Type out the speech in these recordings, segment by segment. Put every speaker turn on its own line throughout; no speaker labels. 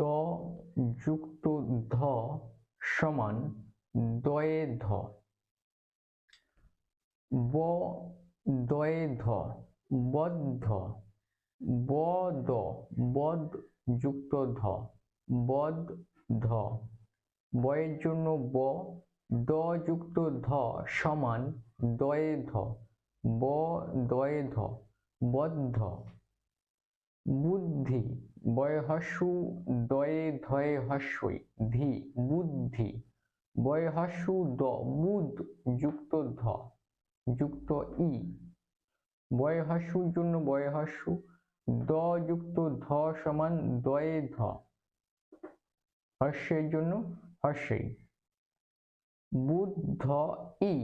দ যুক্ত ধ সমান দয়ে ধ। ব দয়ে ধ, বদ্ধ। বদ বদ যুক্ত ধ বদ ধ বয়ের জন্য ব, দ যুক্ত ধ সমান দয়ে ধ, ব দয়ে ধ, বদ্ধ। বুদ্ধি বয় হস্যু দয়ে ধয়ে হস্যই, ধি, বুদ্ধি বয় হস্যু দ, বুধ, যুক্ত ধ, যুক্ত ই বয় হস্যুর জন্য বয় হস্যু দ যুক্ত ধ সমান দয়ে ধ হর্ষের জন্য হর্ষেই বুদ্ধ ই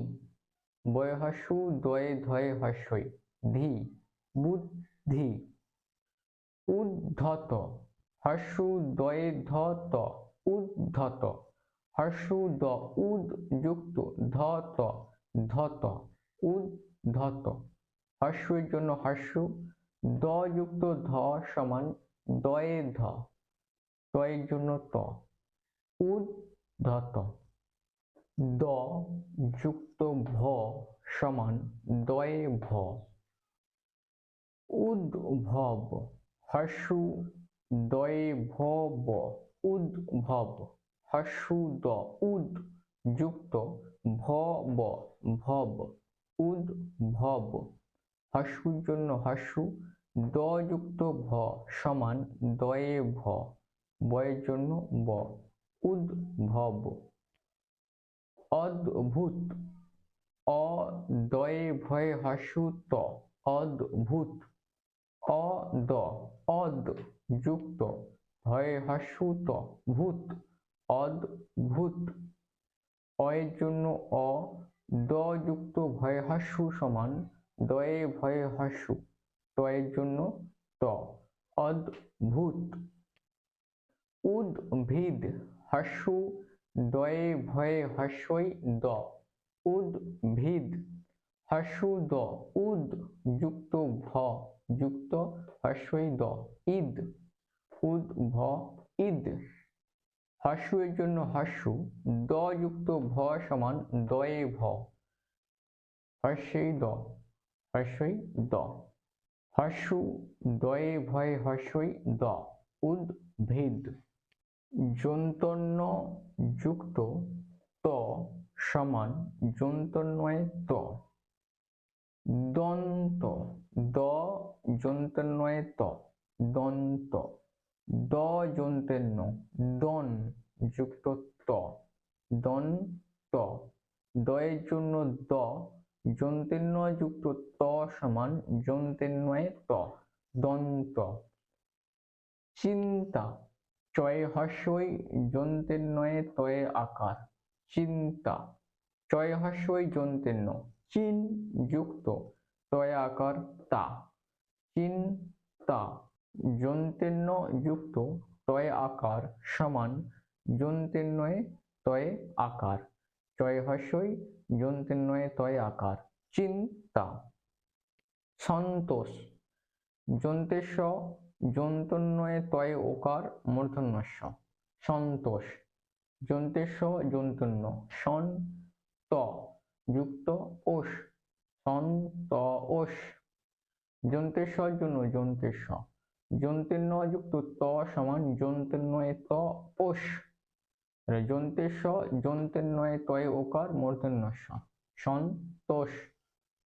বয় হস্যু দয়ে ধয়ে হর্ষই ধি, বুদ্ধি উদ্ধত হর্ষু দয়ে ধ ত উদ্ধত হর্ষু দ উদ যুক্ত ধ ত ধত, উদ্ধত। হর্ষের জন্য হর্ষু দ যুক্ত ধ সমান দয়ে ধ তয়ের জন্য ত। উদ্ধত দ যুক্ত ভ সমান দয়ে ভ উদ্ভব হর্ষু দয়ে ভব উদ্ভব। হর্ষু দ উদ যুক্ত ভব ভব উদ্ভব। হর্ষুর জন্য হর্ষু দ যুক্ত ভ সমান দয়ে ভ বয়ের জন্য ব উদ্ভব। অদ্ভুত। অ দয়ে ভয়ে হর্ষু ত। অদ্ভুত। অ দ অদ যুক্ত, ভয়ে হর্ষু ত ভূত। অদ্ভুত অয়ের জন্য অ, দ যুক্ত, ভয়ে হর্ষু সমান, দয়ে ভয়ে হর্ষু তয়ের জন্য ত অদ্ভুত উদ্ভিদ হর্ষু দয়ে ভয়ে হর্ষই দ। উদ্ভিদ হর্ষু দ উদ যুক্ত ভ, যুক্ত হর্ষই দ ইদ, উদ ভ, ইদ। হর্ষু এর জন্য হর্ষু, দ যুক্ত ভ সমান দয়ে ভ। হর্ষই দ হর্ষই দ হর্ষু, দয়ে ভয়ে হর্ষই দ উদ্ভিদ যন্তন্য যুক্ত ত সমান যন্তন্বয়ে ত। দন্ত, দ যন্তন্বয়ে ত দন্ত, দ যন্তেন্য দন যুক্ত ত দন ত দয়ের জন্য দ যন্তেন্য যুক্ত ত সমান যন্তেন্বয়ে ত দন্ত। চিন্তা, চয়ে হর্ষই যন্তেন্বয়ে তয়ে আকার। চিন্তা, চয় হর্ষই যন্তেন্য চিন যুক্ত তয়ে আকার তা চিন্তা যন্তেন্য যুক্ত তয়ে আকার সমান যন্তেন্বয়ে তয়ে আকার চয় হর্ষই যন্তেন্বয়ে তয়ে আকার চিন্তা, সন্তোষ। যন্তেশ যন্তন্বয়ে তয়ে ওকার মূর্ধন্যস্য। সন্তোষ যন্তেশ যন্তন্য সন ত যুক্ত ওষ, সন্ত ওষ। স্বর জন্য যন্ত্রের স যন্ত্রের ন যুক্ত ত সমান যন্ত্রের নয় ত ওষ। যন্তেশ যন্তেন্বয়ে তয়ে ওকার স। সন্তোষ।